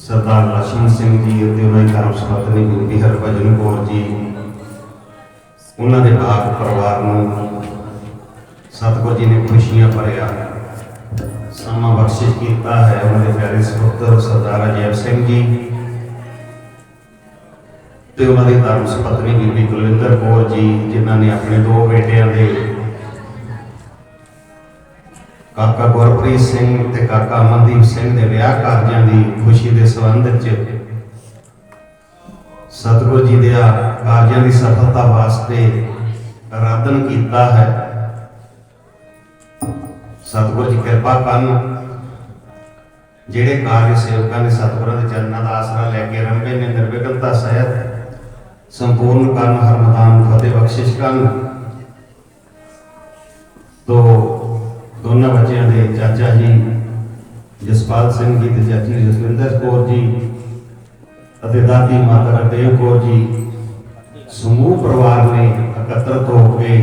ਸਰਦਾਰ ਲక్ష్ਮਣ ਸਿੰਘ ਜੀ ਅਤੇ ਉਹਨਾਂ ਦੀ ਧਰਮ ਸਪਤਨੀ ਬੀਬੀ ਹਰਭਜਨ ਕੌਰ ਜੀ, ਉਹਨਾਂ ਦੇ ਬਾਪ ਪਰਿਵਾਰ ਨੂੰ ਸਤਿਗੁਰ ਜੀ ਨੇ ਖੁਸ਼ੀਆਂ ਭਰਿਆ, ਸਮਾਂ ਬਖਸ਼ਿਸ਼ ਕੀਤਾ ਹੈ ਉਹਨਾਂ ਦੇ ਪਿਆਰੇ ਸੁਪੁੱਤਰ ਸਰਦਾਰ ਅਜੀਬ ਸਿੰਘ ਜੀ ਤੇ ਉਹਨਾਂ ਦੀ ਧਰਮ ਸਪਤਨੀ ਬੀਬੀ ਕੁਲਵਿੰਦਰ ਕੌਰ ਜੀ, ਜਿਨ੍ਹਾਂ ਨੇ ਆਪਣੇ ਦੋ ਬੇਟਿਆਂ ਦੇ ਕਾਕਾ ਗੁਰਪ੍ਰੀਤ ਸਿੰਘ ਤੇ ਕਾਕਾ ਅਮਨਦੀਪ ਸਿੰਘ ਦੇ ਵਿਆਹ ਕਾਰਜਾਂ ਦੀ ਖੁਸ਼ੀ ਦੇ ਸੰਬੰਧ ਵਿੱਚ ਸਤਿਗੁਰੂ ਜੀ ਦੇ ਕਾਰਜਾਂ ਦੀ ਸਫਲਤਾ ਵਾਸਤੇ ਆਰਾਧਨ ਕੀਤਾ ਹੈ। ਸਤਿਗੁਰੂ ਜੀ ਕਿਰਪਾ ਕਰਨ ਜਿਹੜੇ ਕਾਰਜ ਸੇਵਕਾਂ ਨੇ ਸਤਿਗੁਰਾਂ ਦੇ ਚਰਨਾਂ ਦਾ ਆਸਰਾ ਲੈ ਕੇ ਰੰਗੇ ਨੇ ਨਿਰਵਿਘਨਤਾ ਸਹਿਤ, ਸੰਪੂਰਨ ਕਰਨ ਹਰਮਦਾਨ ਫਤਿਹ ਬਖਸ਼ਿਸ਼ ਕਰਨ। ਤੋ ਦੋਨਾਂ ਬੱਚਿਆਂ ਦੇ ਚਾਚਾ ਜੀ, ਜਸਪਾਲ ਸਿੰਘ ਜੀ ਤੇ ਚਾਚੀ ਜਸਵਿੰਦਰ ਕੌਰ ਜੀ ਅਤੇ ਦਾਦੀ ਮਾਤਾ ਹਰਦੇਵ ਕੌਰ ਜੀ, ਸਮੂਹ ਪਰਿਵਾਰ ਨੇ ਇਕੱਤਰਤ ਹੋ ਕੇ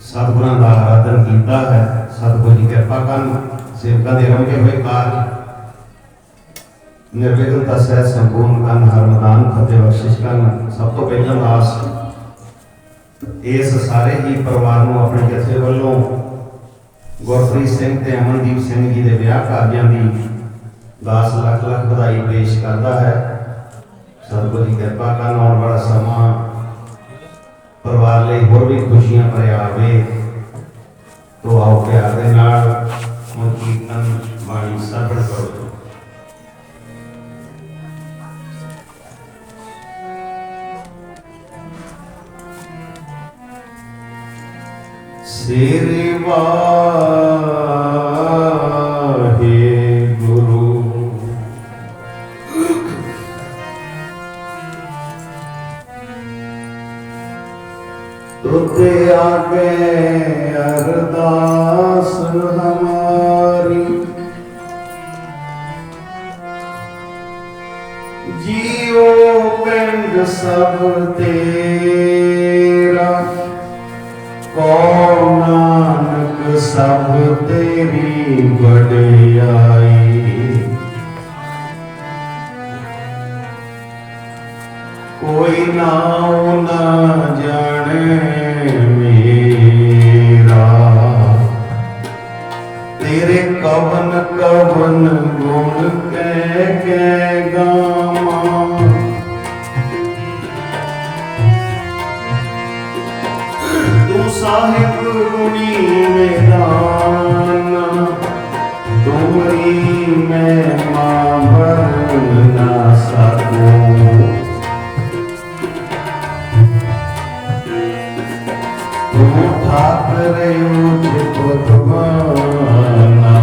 ਸਤਿਗੁਰਾਂ ਦਾ ਆਰਾਧਨ ਕੀਤਾ ਹੈ। ਸਤਿਗੁਰੂ ਜੀ ਕਿਰਪਾ ਕਰਨ, ਸੇਵਕਾਂ ਦੇ ਰੰਗੇ ਹੋਏ ਕਾਰਜ, ਨਿਰਵਿਘਨਤਾ ਸਹਿਤ ਸੰਪੂਰਨ ਕਰਨ ਹਰਮਦਾਨ ਫਤਿਹ ਬਖਸ਼ਿਸ਼ ਕਰਨ। ਸਭ ਤੋਂ ਪਹਿਲਾਂ ਦਾਸ ਇਸ ਸਾਰੇ ਹੀ ਪਰਿਵਾਰ ਨੂੰ ਆਪਣੇ ਜਥੇ ਵੱਲੋਂ ਸਿੰਘ ਤੇ ਅਮਨਦੀਪ ਸਿੰਘ ਜੀ ਦੇ ਵਿਆਹ ਕਾਰਜਾਂ ਦੀ 10 ਲੱਖ ਲੱਖ ਵਧਾਈ ਪੇਸ਼ ਕਰਦਾ ਹੈ। ਸਤਿਗੁਰੂ ਜੀ ਕਿਰਪਾ ਕਰਨ ਆਉਣ ਵਾਲਾ ਸਮਾਂ ਪਰਿਵਾਰ ਲਈ ਹੋਰ ਵੀ ਖੁਸ਼ੀਆਂ ਭਰਿਆ ਆਵੇ। ਤੋ ਆਓ ਪਿਆਰ ਦੇ ਨਾਲ ਹੁਣ ਕੀਰਤਨ ਬਾਣੀ ਸਰਵਣ ਕਰੋ। ਤੁਤੇ ਆਗੇ ਅਰਦਾਸ ਹਮਾਰੀ। ਜੀਓ ਪਿੰਡ ਸਭ ਤੇਰਾ। ਕੋ ਸਭ ਤੇਰੀ ਵਡਿਆਈ। ਕੋਈ ਨਾਉ ਨਾ ਜਾਣੇ ਮੇਰਾ। ਤੇਰੇ ਕਵਨ ਕਵਨ ਗੁਣ ਕਹਿ ਕੇ ਗਾਵਾਂ। ਤੂੰ ਸਾਹਿਬ ਗੁਣੀ ਮੈਦਾਨ ਤੁਮਰੀ ਮੈਂ ਮਾਵਨ ਨਾ ਸਕੂੰ। ਤੂੰ ਠਾਕਰ ਉਠ ਪੁਤਮਾਨਾ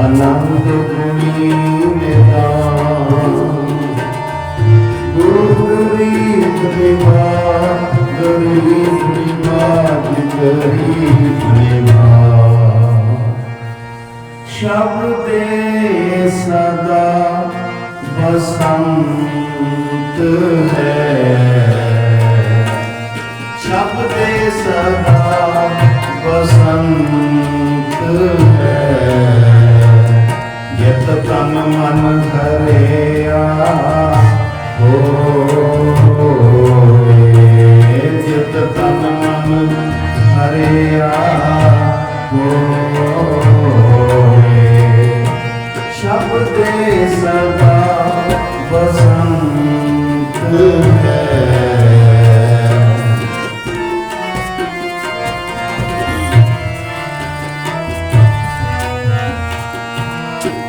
ਆਨੰਦ ਗੁਣੀ ਨਿਦਾਨ। ਗੁਰੂ ਗਰੀਬ ਨਿਵਾਸ ਸ਼ਬਦੇ ਸਦਾ ਬਸੰਤ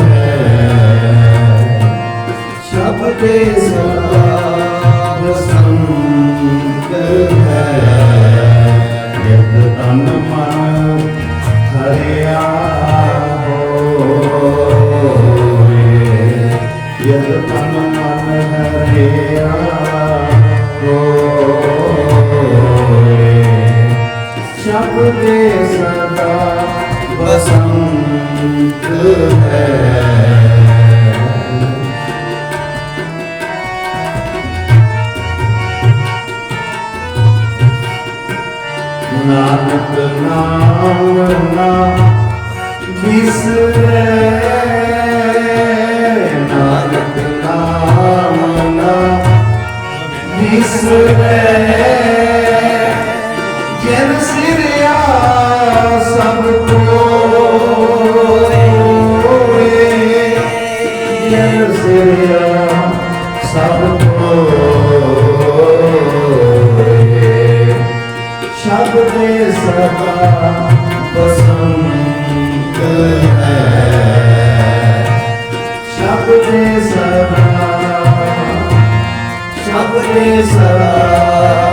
ਹੈ। ਸ਼ਬਦੇ ਸਲਾਮ ਸੰਗ ਹੈ। ਜਿਤ ਤਨ ਮਨ ਹਰਿਆ ਹੋਵੇ। ਜਿਤ ਤਨ ਮਨ ਹਰਿਆ ਹੋਵੇ। ਸ਼ਬਦੇ ਸਲਾਮ ਬਸੰਤ ਹੈ। ਨਾਨਕ ਨਾਮ ਨਾ? ਬਿਸਰੇ ਨਾਨਕ ਨਾਮ ਨਾ? ਬਿਸਰੇ ਜਿਨ ਸਿਰਿਆ ਸਭ ਕੋਏ ਸਿਰਿਆ ਸਭ ਕੋਏ ਸ਼ਬਦ ਸਦਾ ਬਸੰਤ ਹੈ ਸ਼ਬਦ ਸਦਾ ਸ਼ਬਦ ਸਦਾ